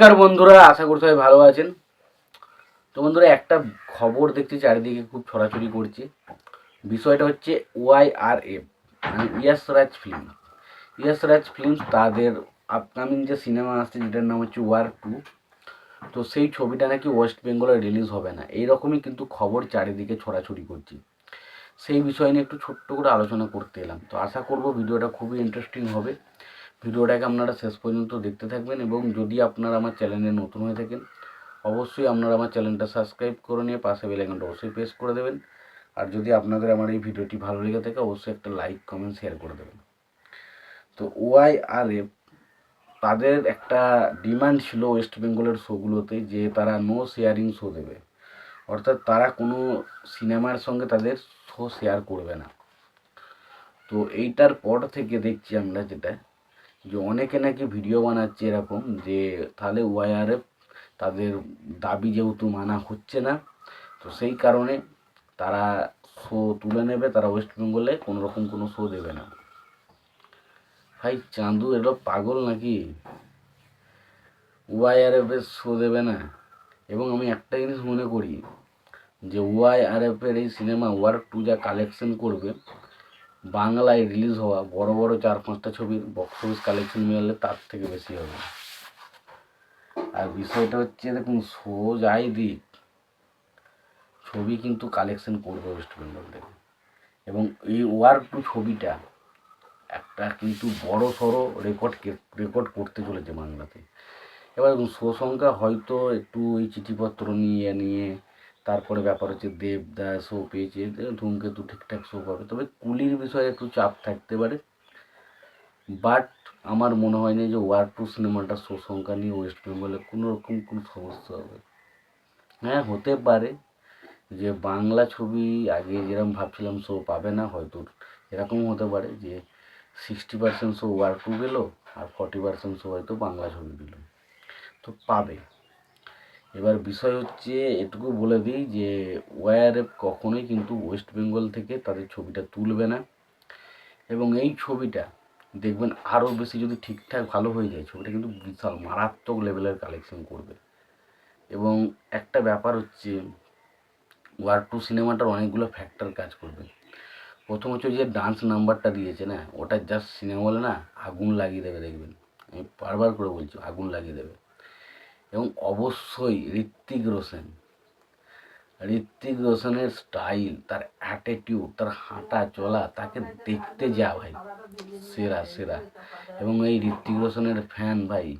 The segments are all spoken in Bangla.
নমস্কার বন্ধুরা, আশা করি সবাই ভালো আছেন। তো বন্ধুরা, একটা খবর দেখছি, চারিদিকে খুব ছড়াছড়ি করছে। বিষয়টা হচ্ছে ওয়াই আর এফ মানে ইয়াস রাজ ফিল্ম ইয়াস রাজ ফিল্ম তাদের আপকামিং যে সিনেমা আসছে, যেটার নাম হচ্ছে ওয়ার টু তো সেই ছবিটা নাকি ওয়েস্ট বেঙ্গলে রিলিজ হবে না। এইরকমই কিন্তু খবর চারিদিকে ছড়াছড়ি করছে। সেই বিষয় নিয়ে একটু ছোট্ট করে আলোচনা করতে এলাম। তো আশা করব ভিডিওটা খুবই ইন্টারেস্টিং হবে। ভিডিওটাকে আপনারা শেষ পর্যন্ত দেখতে থাকবেন এবং যদি আপনারা আমার চ্যানেলে নতুন হয়ে থাকেন, অবশ্যই আপনারা আমার চ্যানেলটা সাবস্ক্রাইব করে নিয়ে পাশে বেল আইকনটা অবশ্যই প্রেস করে দেবেন। আর যদি আপনাদের আমার এই ভিডিওটি ভালো লেগে থাকে, অবশ্যই একটা লাইক, কমেন্ট, শেয়ার করে দেবেন। তো ওয়াই আর এফ তাদের একটা ডিমান্ড ছিল ওয়েস্ট বেঙ্গলের শোগুলোতে যে তারা নো শেয়ারিং শো দেবে। অর্থাৎ তারা কোনো সিনেমার সঙ্গে তাদের শো শেয়ার করবে না। তো এইটার পর থেকে দেখছি আমরা যেটা যে অনেকে নাকি ভিডিও বানাচ্ছে এরকম যে তাহলে ওয়াইআরএফ তাদের দাবি যেহেতু মানা হচ্ছে না, তো সেই কারণে তারা শো তুলে নেবে, তারা ওয়েস্ট বেঙ্গলে কোনো রকম কোনো শো দেবে না। ভাই চাঁদু এটা পাগল নাকি? ওয়াইআরএফের শো দেবে না। এবং আমি একটা জিনিস মনে করি যে ওয়াইআরএফের এই সিনেমা ওয়ার টু যা কালেকশন করবে বাংলায় রিলিজ হওয়া বড় বড় চার পাঁচটা ছবির বক্স অফিস কালেকশন মিলালে তার থেকে বেশি হবে। আর বিষয়টা হচ্ছে দেখুন শো যাই দিক ছবি কিন্তু কালেকশন করবে ওয়েস্ট বেঙ্গল থেকে। এবং এই ওয়ার টু ছবিটা একটা কিন্তু বড় সড়ো রেকর্ড রেকর্ড করতে চলেছে বাংলাতে। এবার দেখুন সংখ্যা হয়তো একটু এই চিঠিপত্র নিয়ে নিয়ে তারপরে ব্যাপার হচ্ছে দেবদা শো পেয়েছে ধূমকেতু ঠিকঠাক শো পাবে তবে কুলির বিষয়ে একটু চাপ থাকতে পারে। বাট আমার মনে হয় না যে ওয়ার টু সিনেমাটা শো সংখ্যা নিয়ে ওয়েস্ট বেঙ্গলে কোনো রকম কোনো সমস্যা হবে। হ্যাঁ হতে পারে যে বাংলা ছবি আগে যেরকম ভাবছিলাম শো পাবে না, হয়তো এরকম হতে পারে যে sixty percent show war two গেল আর ফর্টি পার্সেন্ট শো হয়তো বাংলা ছবি দিল তো পাবে। এবার বিষয় হচ্ছে, এটুকু বলে দিই যে ওয়ারএফ কখনোই কিন্তু ওয়েস্ট বেঙ্গল থেকে তাদের ছবিটা তুলবে না। এবং এই ছবিটা দেখবেন আরও বেশি যদি ঠিকঠাক ভালো হয়ে যায়, ছবিটা কিন্তু বিশাল মারাত্মক লেভেলের কালেকশন করবে। এবং একটা ব্যাপার হচ্ছে, ওয়ার টু সিনেমাটার অনেকগুলো ফ্যাক্টর কাজ করবে। প্রথম হচ্ছে যে ডান্স নাম্বারটা দিয়েছে না, ওটা জাস্ট সিনেমা হলে না, আগুন লাগিয়ে দেবে দেখবেন। আমি বারবার করে বলছি, আগুন লাগিয়ে দেবে। এবং অবশ্যই ঋত্বিক রোশন। ঋত্বিক রোশনের স্টাইল তার অ্যাটিটিউড তার হাঁটা চলা তাকে দেখতে যা ভাই, সেরা সেরা। এবং এই ঋত্বিক রোশনের ফ্যান ভাই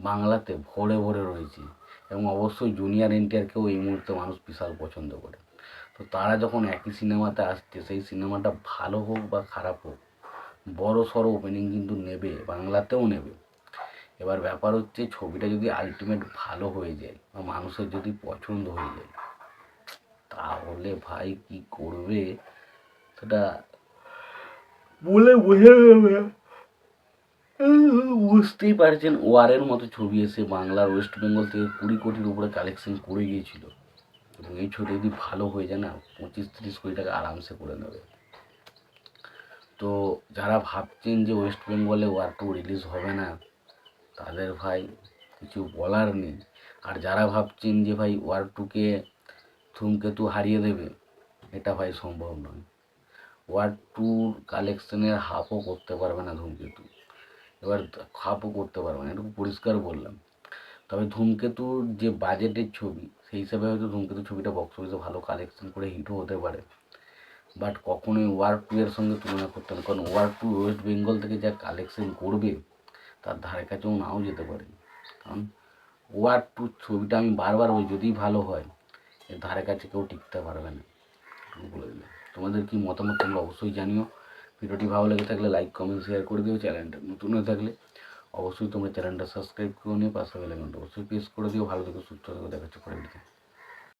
বাংলাতে ভরে ভরে রয়েছে। এবং অবশ্যই জুনিয়র এনটিআরকেও এই মুহূর্তে মানুষ বিশাল পছন্দ করে। তো তারা যখন একই সিনেমাতে আসছে, সেই সিনেমাটা ভালো হোক বা খারাপ হোক, বড় সড়ো ওপেনিং কিন্তু নেবে, বাংলাতেও নেবে। এবার ব্যাপার হচ্ছে ছবিটা যদি আলটিমেট ভালো হয়ে যায় বা মানুষের যদি পছন্দ হয়ে যায়, তাহলে ভাই কি করবে? সেটা বলে বোঝা যাবে। বুঝতেই পারছেন, ওয়ারের মতো ছবি এসে বাংলার ওয়েস্ট বেঙ্গল থেকে কুড়ি কোটির উপরে কালেকশন করে গিয়েছিল। এবং এই ছবি যদি ভালো হয়ে যায় না, পঁচিশ তিরিশ কোটি টাকা আরামসে করে নেবে। তো যারা ভাবছেন যে ওয়েস্ট বেঙ্গলে ওয়ার টু রিলিজ হবে না তাদের ভাই কিছু বলার নেই। আর যারা ভাবছেন যে ভাই ওয়ার টুকে ধূমকেতু হারিয়ে দেবে, এটা ভাই সম্ভব নয়। ওয়ার টুর কালেকশনের হাফও করতে পারবে না ধূমকেতু। এবার হাফও করতে পারবে না, এটুকু পরিষ্কার বললাম। তবে ধূমকেতুর যে বাজেটের ছবি, সেই হিসাবে হয়তো ধূমকেতু ছবিটা বক্স অফিসে ভালো কালেকশন করে হিটও হতে পারে। বাট কখনোই ওয়ার টু এর সঙ্গে তুলনা করতে না। কারণ ওয়ার টু ওয়েস্ট বেঙ্গল থেকে যা কালেকশন করবে তার ধারে কাছেও নাও যেতে পারে। কারণ ওয়ার টু ছবিটা আমি বারবার ওই যদি ভালো হয়, এর ধারে কাছে কেউ টিকতে পারবে না। বলে দিলাম। তোমাদের কি মতামত তোমরা অবশ্যই জানিও। ভিডিওটি ভালো লেগে থাকলে লাইক কমেন্ট শেয়ার করে দিও। চ্যানেলটা নতুন হয়ে থাকলে অবশ্যই তোমরা চ্যানেলটা সাবস্ক্রাইব করে নিয়ে পাশে বেলাইকনটা অবশ্যই প্রেস করে দিও। ভালো থেকে, সুস্থ থেকে দেখাচ্ছে পরে